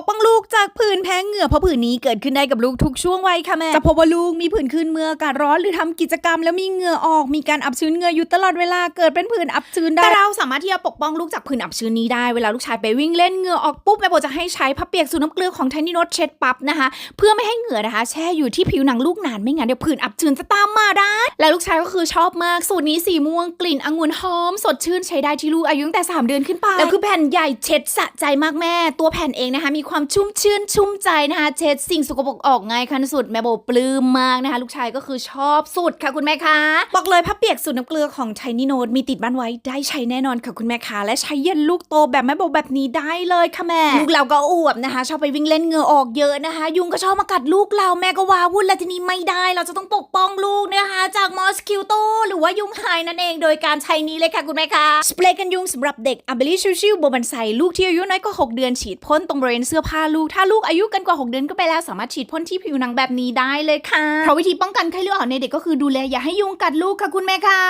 กป้องลูก จากผื่นแพ้เหงื่อเพราะผื่นนี้เกิดขึ้นได้กับลูกทุกช่วงวัยค่ะแม่จะพบว่าลูกมีผื่นขึ้นเมื่ออากาศร้อนหรือทำกิจกรรมแล้วมีเหงื่อออกมีการอับชื้นเหงื่ออยู่ตลอดเวลาเกิดเป็นผื่นอับชื้นได้แต่เราสามารถที่จะปกป้องลูกจากผื่นอับชื้นนี้ได้เวลาลูกชายไปวิ่งเล่นเหงื่อออกปุ๊บแม่โบจะให้ใช้ผ้าเปียกสูตรน้ำเกลือของไทนี่โนตเช็ดปั๊บนะคะ เพื่อไม่ให้เหงื่อนะคะ แช่อยู่ที่ผิวหนังลูกนานไม่งั้นเดี๋ยวผื่นอับชื้นจะตามมาได้ และลูกชายก็คือชอบมากสูตรนี้สีม่วงกลิ่นองุ่นหอม สดชื่นใช้ได้ที่ลูกอายุตั้งแต่ 3 เดือนขึ้นไปแล้วคือแผ่นใหญ่เช็ดสะใจมากแม่ตัวแผ่นเองนะคะมีความชุ่มชื่นชุ่มใจนะคะ เช็ดสิ่งสกปรกออกง่ายขั้นสุดแม่โบปลื้มมากนะคะ ลูกชายก็คือชอบสุดค่ะคุณแม่คะบอกเลยผ้าเปียกสูตรน้ำเกลือของไทนี่โนตมีติดบ้านไว้ได้ใช้แน่นอนค่ะคุณแม่คะและใช้เย็นลูกโตแบบแม่โบแบบนี้ได้เลยค่ะแม่ลูกเราก็อวบนะคะ ชอบไปวิ่งเล่นเหงื่อออกเยอะนะคะ ยุงก็ชอบมากัดลูกเราแม่ก็ว้าวุ่นแล้วทีนี้ไม่ได้ เราจะต้องปกป้องลูกนะคะ จากมอสคิวโตหรือว่ายุงหายนั่นเองโดยการใช้นี้เลยค่ะคุณแม่คะสเปรย์กันยุงสำหรับเด็กอัเบลิชิวๆโบบันไซลูกที่อายุน้อยกว่า6เดือนฉีดพ่นตรงบริเวณเสื้อผ้าลูกถ้าลูกอายุเกันกว่า 6 เดือนก็ไปแล้วสามารถฉีดพ่นที่ผิวหนังแบบนี้ได้เลยค่ะ เพราะวิธีป้องกันไข้เลือดออกในเด็กก็คือดูแลอย่าให้ยุงกัดลูกค่ะคุณแม่คะ